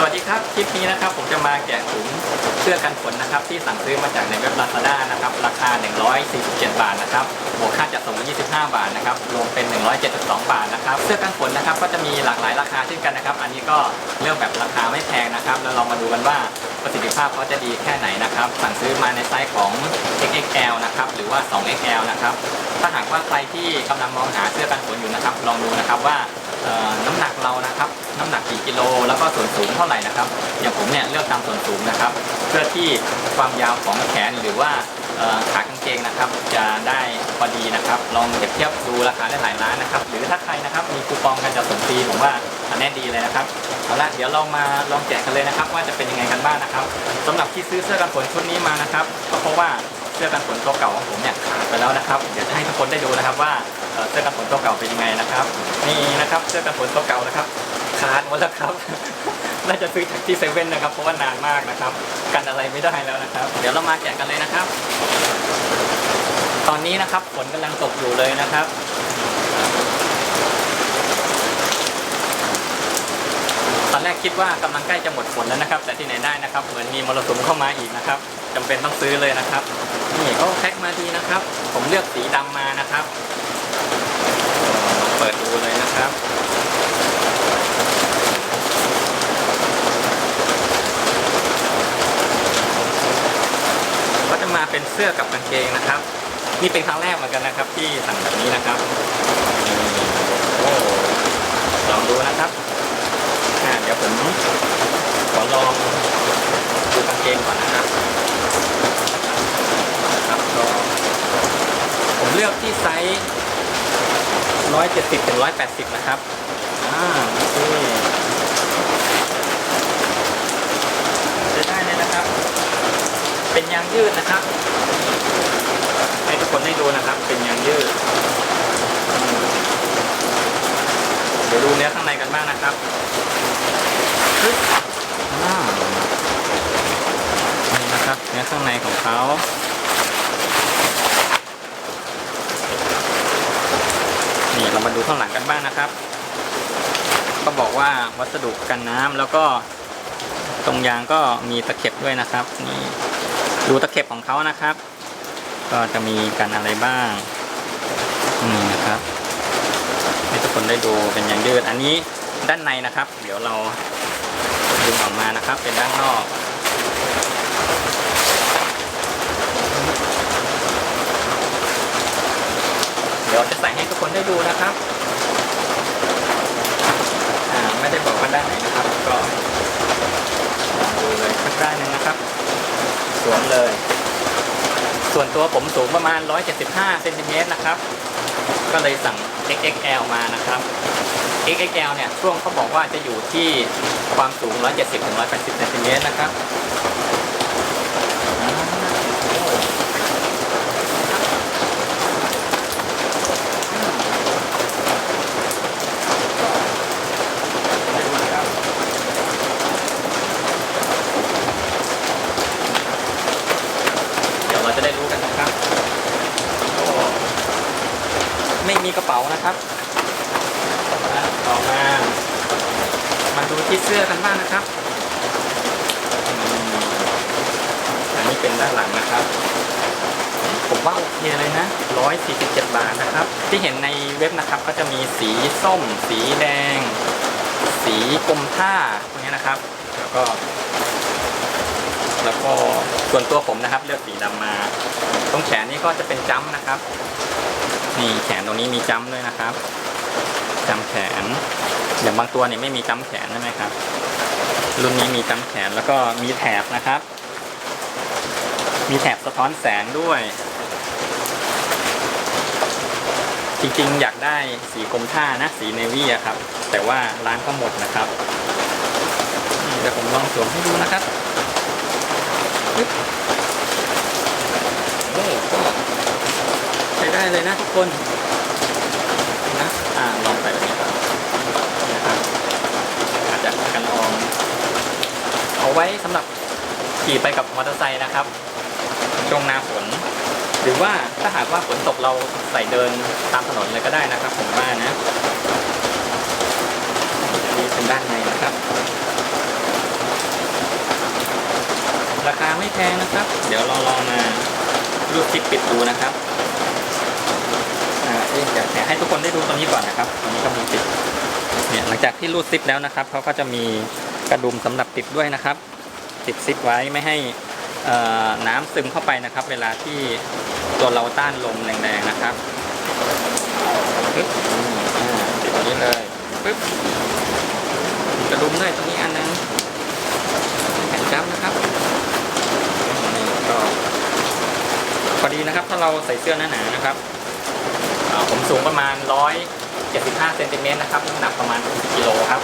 สวัสดีครับ คลิปนี้นะครับผมจะมาแกะถุงเสื้อกันฝนนะครับ ที่สั่งซื้อมาจากในเว็บ Lazada นะครับ ราคา 147 บาทนะครับบวกค่าจัดส่ง 25 บาทนะครับรวมเป็น 172 บาทนะครับ เสื้อกันฝนนะครับก็จะมีหลากหลายราคาเช่นกันนะครับ อันนี้ก็เลือกแบบราคาไม่แพงนะครับแล้วเรามาดูกันว่าประสิทธิภาพเขาจะดีแค่ไหนนะครับ สั่งซื้อมาในไซส์ของ XXL นะครับหรือว่า 2XL นะครับถ้าหากว่าใครที่กำลังมองหาเสื้อกันฝนอยู่นะครับ ลองดูนะครับว่า น้ำหนักเรานะครับ น้ำหนักกี่กิโลแล้วก็ส่วนสูงเท่าไหร่นะครับอย่างผมเนี่ยเลือกตามส่วนสูงนะครับ เพื่อที่ความยาวของแขนหรือว่าขากางเกงนะครับ จะได้พอดีนะครับ ลองเปรียบเทียบดูราคาได้หลายร้านนะครับ หรือถ้าใครนะครับมีคูปองการจัดส่งฟรีผมว่าอันนี้ดีเลยนะครับเอาละเดี๋ยวเรามาลองแกะกันเลยนะครับ ว่าจะเป็นยังไงกันบ้างนะครับสำหรับที่ซื้อเสื้อกันฝนชุดนี้มานะครับ ก็เพราะว่าเสื้อกันฝนตัวเก่าของผมเนี่ยขาดไปแล้วนะครับ เดี๋ยวจะให้ทุกคนได้ดูนะครับว่า เสื้อกันฝนตัวเก่าเป็นยังไงนะครับ นี่นะครับเสื้อกันฝนตัวเก่านะครับขาดหมดแล้วครับ น่าจะซื้อจากที่เซเว่นนะครับ เพราะว่านานมากนะครับ กันอะไรไม่ได้แล้วนะครับ เดี๋ยวเรามาแกะกันเลยนะครับ ตอนนี้นะครับฝนกำลังตกอยู่เลยนะครับตอนแรกคิดว่ากำลังใกล้จะหมดฝนแล้วนะครับ แต่ที่ไหนได้นะครับ เหมือนมีมรสุมเข้ามาอีกนะครับจำเป็นต้องซื้อเลยนะครับ นี่เขาแพ็คมาดีนะครับ ผมเลือกสีดำมานะครับ เปิดดูเลยนะครับ ก็จะมาเป็นเสื้อกับกางเกงนะครับ นี่เป็นครั้งแรกเหมือนกันนะครับ ที่สั่งแบบนี้นะครับโอ้ลองดูนะครับอ่าเดี๋ยวผมขอลองดูกางเกงก่อนนะครับครับก็ผมเลือกที่ไซส์170ถึง180 นะครับอ่าโอเคใช้ได้เลยนะครับ เป็นยางยืดนะครับ ให้ทุกคนได้ดูนะครับ เป็นยางยืดมเดี๋ยวดูเนื้อข้างในกันบ้างนะครับนี่นะครับเนื้อข้างในของเขานี่เรามาดูข้างหลังกันบ้างนะครับ ก็บอกว่าวัสดุกันน้ำแล้วก็ตรงยางก็มีตะเข็บด้วยนะครับนี่ ดูตะเข็บของเขานะครับ ก็จะมีกันอะไรบ้างนี่นะครับให้ทุกคนได้ดูเป็นยางยืดอันนี้ด้านในนะครับ เดี๋ยวเราดึงออกมานะครับ เป็นด้านนอกเดี๋ยวจะใส่ให้ทุกคนได้ดูนะครับไม่ได้บอกว่าด้านไหนนะครับ ก็ดูเลยสักด้านหนึงนะครับ สวมเลย ส่วนตัวผมสูงประมาณ 175เซนติเมตรนะครับ ก็เลยสั่ง XXL มานะครับ XXL เนี่ยช่วงเขาบอกว่าจะอยู่ที่ความสูง 170-180เซนติเมตรนะครับอ่าโอ้ได้ดูนะครับ เดี๋ยวเราจะได้รู้กันนะครับโอ้ไม่มีกระเป๋านะครับอะต่อมา มาดูที่เสื้อกันบ้างนะครับอืมอันนี้ เป็นด้านหลังนะครับ ผมว่าโอเคเลยนะ 147 บาทนะครับ ที่เห็นในเว็บนะครับก็จะมีสีส้ม สีแดง สีกรมท่าพวกนี้นะครับ แล้วก็แล้วก็ส่วนตัวผมนะครับเลือกสีดำมาตรงแขนนี่ก็จะเป็นจ้ำนะครับ นี่แขนตรงนี้มีจ้ำด้วยนะครับจ้ำแขน อย่างบางตัวเนี่ยไม่มีจ้ำแขนใช่ไหมครับ รุ่นนี้มีจ้ำแขนแล้วก็มีแถบนะครับ มีแถบสะท้อนแสงด้วย จริงๆ อยากได้สีกรมท่านะสีเนวี่ครับ แต่ว่าร้านก็หมดนะครับเดี๋ยวผมลองสวมให้ดูนะครับปึ๊บโอ้ก็ใช้ได้เลยนะทุกคนนะอ่าลองใส่แบบนี้ครับนะครับอาจจะกันลอง เอาไว้สำหรับขี่ไปกับมอเตอร์ไซค์นะครับ ช่วงหน้าฝน หรือว่าถ้าหากว่าฝนตกเราใส่เดินตามถนนเลยก็ได้นะครับ ผมว่านะอันนี้เป็นด้านในนะครับ ราคาไม่แพงนะครับ เดี๋ยวเราลองมารูดซิปปิดดูนะครับอ่าเอ๊ะเดี๋ยวเดี๋ยให้ทุกคนได้ดูตรงนี้ก่อนนะครับตรงนี้ก็มีติดเนี่ยหลังจากที่รูดซิปแล้วนะครับเขาก็จะมีกระดุมสำหรับติดด้วยนะครับ ติดซิปไว้ไม่ให้ น้ำซึมเข้าไปนะครับ เวลาที่ตัวเราต้านลมแรงๆนะครับปึ๊บอ่าติดตรงนี้เลยปึ๊บกระดุมด้วยตรงนี้อันนึงแผ่นจับนะครับนี่ก็พอดีนะครับ ถ้าเราใส่เสื้อหนาๆนะครับผมสูงประมาณ 175เซนติเมตรนะครับน้ำหนักประมาณ10กิโลครับ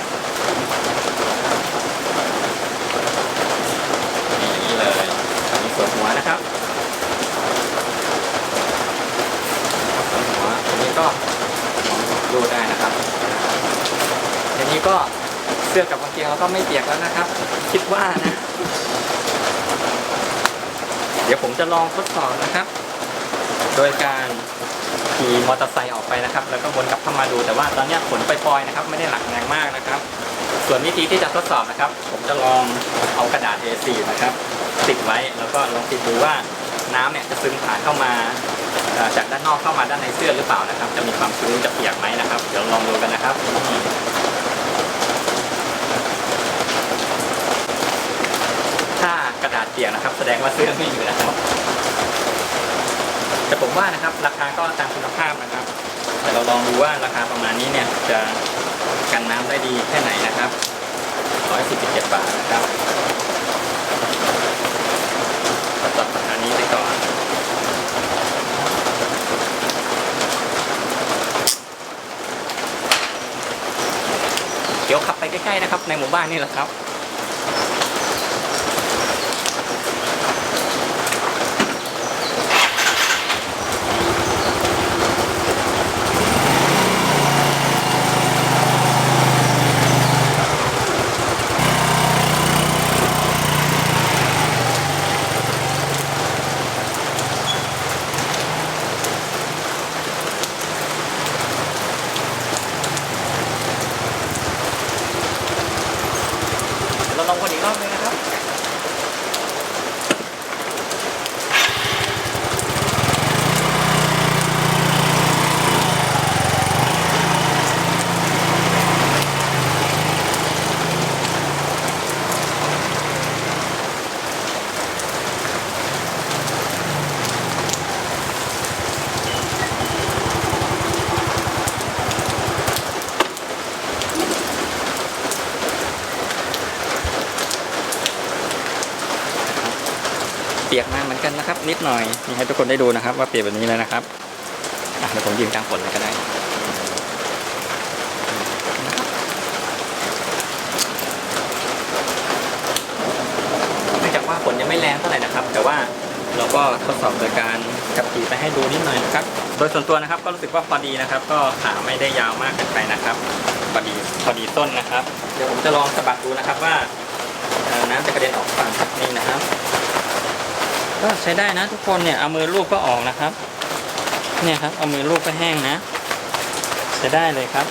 นี่อย่างนี้เลยอันนี้ส่วนหัวนะครับส่วนหัวอันนี้ก็ดูได้นะครับทีนี้ก็เสื้อกับกางเกงเราก็ไม่เปียกแล้วนะครับ คิดว่านะ เดี๋ยวผมจะลองทดสอบนะครับ โดยการขี่มอเตอร์ไซค์ออกไปนะครับ แล้วก็วนกลับเข้ามาดูแต่ว่าตอนนี้ฝนปล่อยๆนะครับ ไม่ได้หนักแรงมากนะครับ ส่วนวิธีที่จะทดสอบนะครับ ผมจะลองเอากระดาษ A4 นะครับ ติดไว้แล้วก็ลองติดดูว่าน้ำเนี่ยจะซึมผ่านเข้ามาจากด้านนอกเข้ามาด้านในเสื้อหรือเปล่านะครับ จะมีความชื้นจะเปียกไหมนะครับ เดี๋ยวลองดูกันนะครับ ถ้ากระดาษ เปียกนะครับ แสดงว่าเสื้อไม่อยู่นะครับแต่ผมว่านะครับ ราคาก็ตามคุณภาพนะครับแต่เราลองดูว่าราคาประมาณนี้เนี่ยจะกันน้ำได้ดีแค่ไหนนะครับ 147 บาทนะครับตัดราคานี้ไปก่อน เดี๋ยวขับไปใกล้ๆนะครับ ในหมู่บ้านนี่แหละครับ เราลองวนอีกรอบนึงนะครับ เปียกมาเหมือนกันนะครับ นิด หน่อยนี่ให้ทุกคนได้ดูนะครับ ว่าเปลี่ยกแบบนี้เลยนะครับอะเดี๋ยวผมยืนกลางฝนเลยก็ได้เนื่องจากว่าฝนยังไม่แรงเท่าไหร่นะครับ แต่ว่าเราก็ทดสอบโดยการขับขี่ไปให้ดูนิดหน่อยนะครับ โดยส่วนตัวนะครับก็รู้สึกว่าพอดีนะครับ ก็ขาไม่ได้ยาวมากเกินไปนะครับพอดีพอดีต้นนะครับ เดี๋ยวผมจะลองสะบัดดูนะครับว่าน้ำจะกระเด็นออกฝั่งนี่นะครับ ก็ใช้ได้นะทุกคนเนี่ยเอามือลูบก็ออกนะครับ เนี่ยครับเอามือลูบก็แห้งนะใช้ได้เลยครับ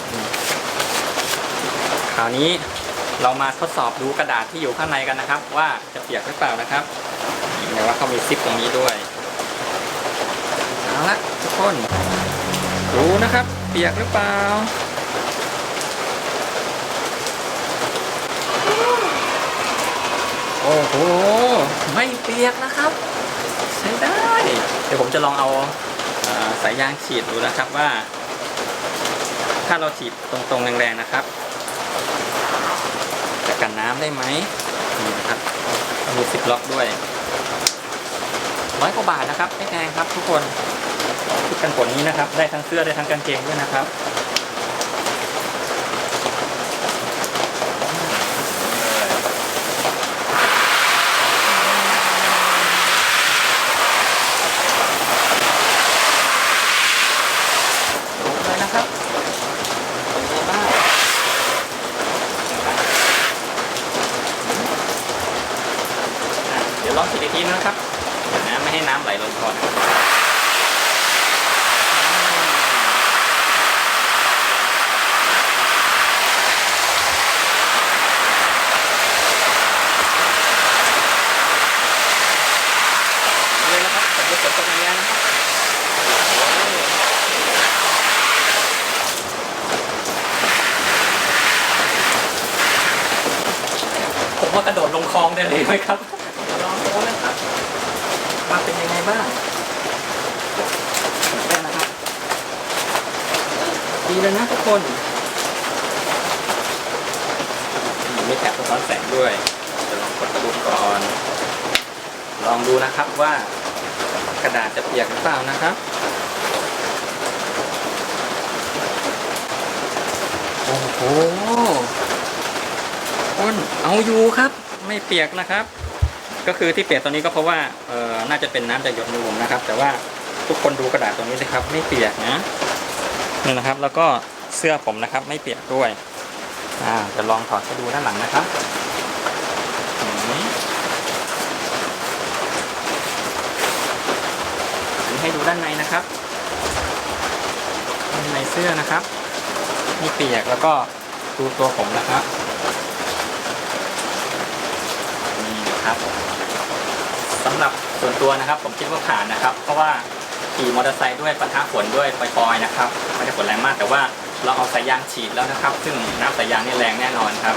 คราวนี้เรามาทดสอบดูกระดาษที่อยู่ข้างในกันนะครับ ว่าจะเปียกหรือเปล่านะครับเห็นไหมว่าเขามีซิปตรงนี้ด้วยเอาละทุกคนดูนะครับ เปียกหรือเปล่าโอ้โหไม่เปียกนะครับ ช้ได้ เดี๋ยวผมจะลองเอาสายยางฉีดดูนะครับว่า ถ้าเราฉีดตรงๆแรงๆนะครับจะกันน้ำได้ไหมนี่นะครับมีสิบล็อกด้วยร้อยกว่าบาทนะครับไม่แพงครับทุกคนชุดกันฝนนี้นะครับ ได้ทั้งเสื้อได้ทั้งกางเกงด้วยนะครับ ลงเลยนะครับเป็นไงบ้างอะเดี๋ยวลองฉีดอีกทีนะครับเดี๋ยวนะไม่ให้น้ำไหลลงคอนะครับ คลองได้เลยไหมครับลองดูนะครับว่าเป็นยังไงบ้างเป็นนะครับ ดีเลยนะทุกคนมีแถบสะท้อนแสงด้วยจะลองกดดูก่อน ลองดูนะครับว่ากระดาษจะเปียกหรือเปล่านะครับโอ้โหอ้นเอาอยู่ครับ ไม่เปียกนะครับ ก็คือที่เปียกตอนนี้ก็เพราะว่าเออน่าจะเป็นน้ำจากหยดนูมนะครับ แต่ว่าทุกคนดูกระดาษตรงนี้สิครับไม่เปียกนะนี่นะครับ แล้วก็เสื้อผมนะครับ ไม่เปียกด้วยอ่าจะลองถอดให้ดูด้านหลังนะครับให้ดูด้านในนะครับด้านในเสื้อนะครับไม่เปียกแล้วก็ดูตัวผมนะครับ นะครับสำหรับส่วนตัวนะครับ ผมคิดว่าผ่านนะครับ เพราะว่าขี่มอเตอร์ไซค์ด้วยปะทะฝนด้วยปล่อยๆนะครับไม่ได้ฝนแรงมากแต่ว่าเราเอาสายยางฉีดแล้วนะครับ ซึ่งน้ำสายยางนี่แรงแน่นอนครับ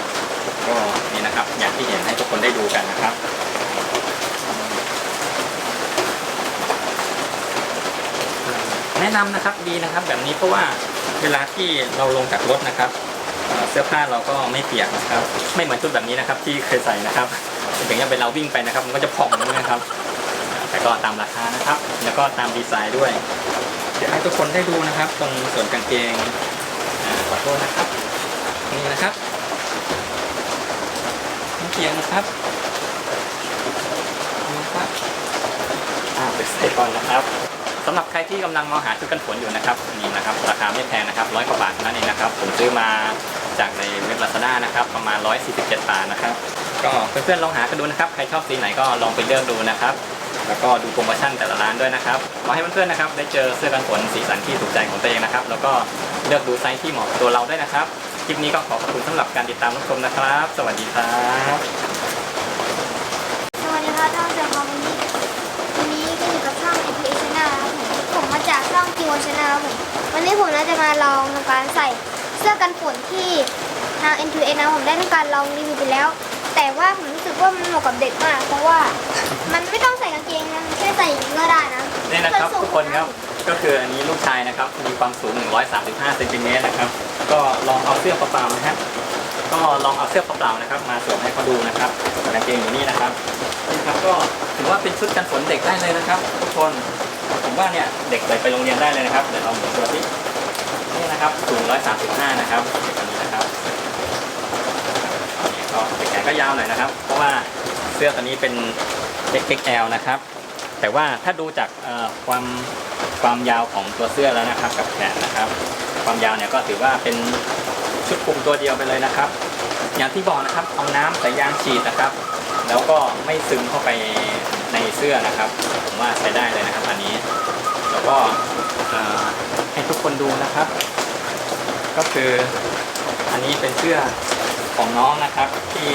ก็นี่นะครับ อย่างที่เห็นให้ทุกคนได้ดูกันนะครับแนะนำนะครับดีนะครับแบบนี้เพราะว่าเวลาที่เราลงจากรถนะครับ เสื้อผ้าเราก็ไม่เปียกนะครับ ไม่เหมือนชุดแบบนี้นะครับ ที่เคยใส่นะครับ อย่างเงี้ยเป็นเราวิ่งไปนะครับ มันก็จะผ่องนะครับ แต่ก็ตามราคานะครับ แล้วก็ตามดีไซน์ด้วย เดี๋ยวให้ทุกคนได้ดูนะครับ ตรงส่วนกางเกงขอโทษนะครับ นี่นะครับนี่เกียงนะครับนี่ครับอ่าไปใส่ก่อนนะครับสำหรับใครที่กำลังมองหาชุดกันฝนอยู่นะครับนี่นะครับ ราคาไม่แพงนะครับร้อยกว่าบาทนั้นเองนะครับ ผมซื้อมาจากในเว็บลาซาด้านะครับ ประมาณ 147 บาทนะครับ ก็เพื่อนๆลองหากันดูนะครับ ใครชอบสีไหนก็ลองไปเลือกดูนะครับ แล้วก็ดูโปรโมชั่นแต่ละร้านด้วยนะครับขอให้เพื่อนๆนะครับ ได้เจอเสื้อกันฝนสีสันที่ถูกใจของตัวเองนะครับ แล้วก็เลือกดูไซส์ที่เหมาะกับตัวเราด้วยนะครับ คลิปนี้ก็ขอขอบคุณสำหรับการติดตามรับชมนะครับ สวัสดีครับสวัสดีค่ะท่านเสือครับวันนี้วันนี้ก็อยู่กับช่อง NPA Channel นะครับผมผมมาจากช่อง Q Channel ครับผมวันนี้ผมน่าจะมาลองทำการใส่เสื้อกันฝนที่ทาง N2A นะผมได้ทำการลองรีวิวไปแล้ว แต่ว่าผมรู้สึกว่ามันเหมาะกับเด็กมาก เพราะว่ามันไม่ต้องใส่กางเกงนะแค่ใส่อย่างนี้ก็ได้นะนี่นะครับส่วทุกคนครับก็คืออันนี้ลูกชายนะครับมีความสูง 135เซนติเมตรนะครับ ก็ลองเอาเสื้อเปล่าๆนะฮะก็ลองเอาเสื้อเปล่าๆนะครับ มาสวมให้เขาดูนะครับกางเกงอยู่นี่นะครับนี่ครับก็ถือว่าเป็นชุดกันฝนเด็กได้เลยนะครับ ทุกคนผมว่าเนี่ยเด็กใส่ไปโรงเรียนได้เลยนะครับเดี๋ยวลองดูตัวที่นี่นะครับสูง 135 นะครับเด็ ก็แขนก็ยาวหน่อยนะครับ เพราะว่าเสื้อตัวนี้เป็น XXL นะครับ แต่ว่าถ้าดูจากความความยาวของตัวเสื้อแล้วนะครับ กับแขนนะครับ ความยาวเนี่ยก็ถือว่าเป็นชุดคลุมตัวเดียวไปเลยนะครับ อย่างที่บอกนะครับเอาน้ำใส่ยางฉีดนะครับ แล้วก็ไม่ซึมเข้าไปในเสื้อนะครับ ผมว่าใช้ได้เลยนะครับอันนี้ แล้วก็ให้ทุกคนดูนะครับ ก็คืออันนี้เป็นเสื้อ ของน้องนะครับที่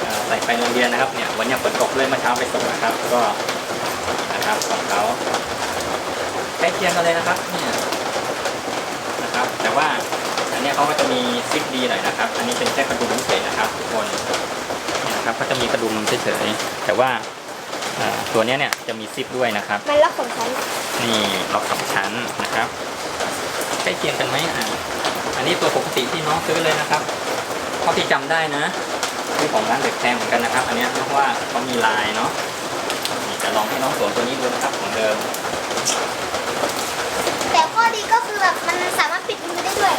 เอ่อใส่ไปโรงเรียนนะครับเนี่ยวันเนี้ยฝนตกเลยเมื่อเช้าไปส่งนะครับ ก็นะครับของเขาใกล้เคียงกันเลยนะครับเนี่ยนะครับ แต่ว่าอันเนี้ยเขาก็จะมีซิปดีหน่อยนะครับ อันนี้เป็นแค่กระดุมเฉยๆนะครับทุกคนเนี่ยนะครับก็จะมีกระดุมเฉยๆแต่ว่าเอ่อตัวเนี้ยเนี่ยจะมีซิปด้วยนะครับมันล็อกของฉันนี่ล็อกสองชั้นนะครับใกล้เคียงกันไหมอะอันนี้ตัวปกติที่น้องซื้อเลยนะครับ เท่าที่จำได้นะคือของร้านเด็กแพงเหมือนกันนะครับ อันเนี้ยเพราะว่าเขามีลายเนาะนี่จะลองให้น้องสวมตัวนี้ดูนะครับของเดิม แต่ข้อดีก็คือแบบมันสามารถปิดมือได้ด้วย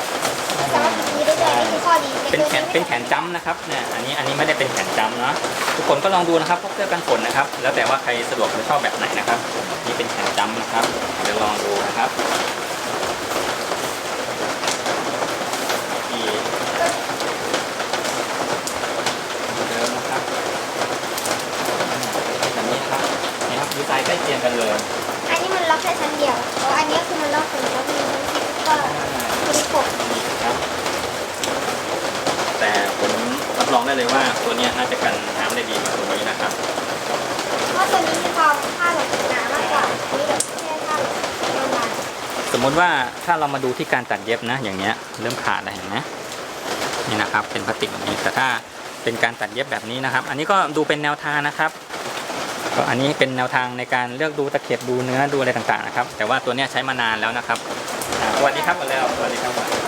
มันสามารถปิดมือได้ด้วยนี่คือข้อดีเป็นแขนตัวเป็นแขนจ้ำนะครับเนี่ยอันนี้อันนี้ไม่ได้เป็นแขนจ้ำเนาะทุกคนก็ลองดูนะครับพวกเสื้อกันฝนนะครับ แล้วแต่ว่าใครสะดวกหรือชอบแบบไหนนะครับ นี่เป็นแขนจ้ำนะครับเดี๋ยวลองดูนะครับนี่ เดิมนะครับแบบนี้นะครับนี่ครับดี ไซน์ใกล้เคียงกันเลยอันนี้มันล็อกแค่ชั้นเดียวเพราะอันนี้คือมันล็อกถึงชั้นมีชั้นสิบก็คุณกดครับ แต่ผมรับรองได้เลยว่าตัวเนี้ยน่าจะกันน้ำได้ดีกว่าตัวนี้นะครับ เพราะตัวนี้มีความผ้าแบบหนามากกว่าอันนี้แบบแค่ผ้าแบบบางสมมุติว่าถ้าเรามาดูที่การตัดเย็บนะ อย่างเงี้ยเริ่มขาดแล้วเห็นไหมนี่นะครับ เป็นพลาสติกแบบนี้แต่ถ้าเป็นการตัดเย็บแบบนี้นะครับ อันนี้ก็ดูเป็นแนวทางนะครับ ก็อันนี้เป็นแนวทางในการเลือกดูตะเข็บดูเนื้อดูอะไรต่างๆนะครับ แต่ว่าตัวนี้ใช้มานานแล้วนะครับสวัสดีครับกันแล้วสวัสดีครับ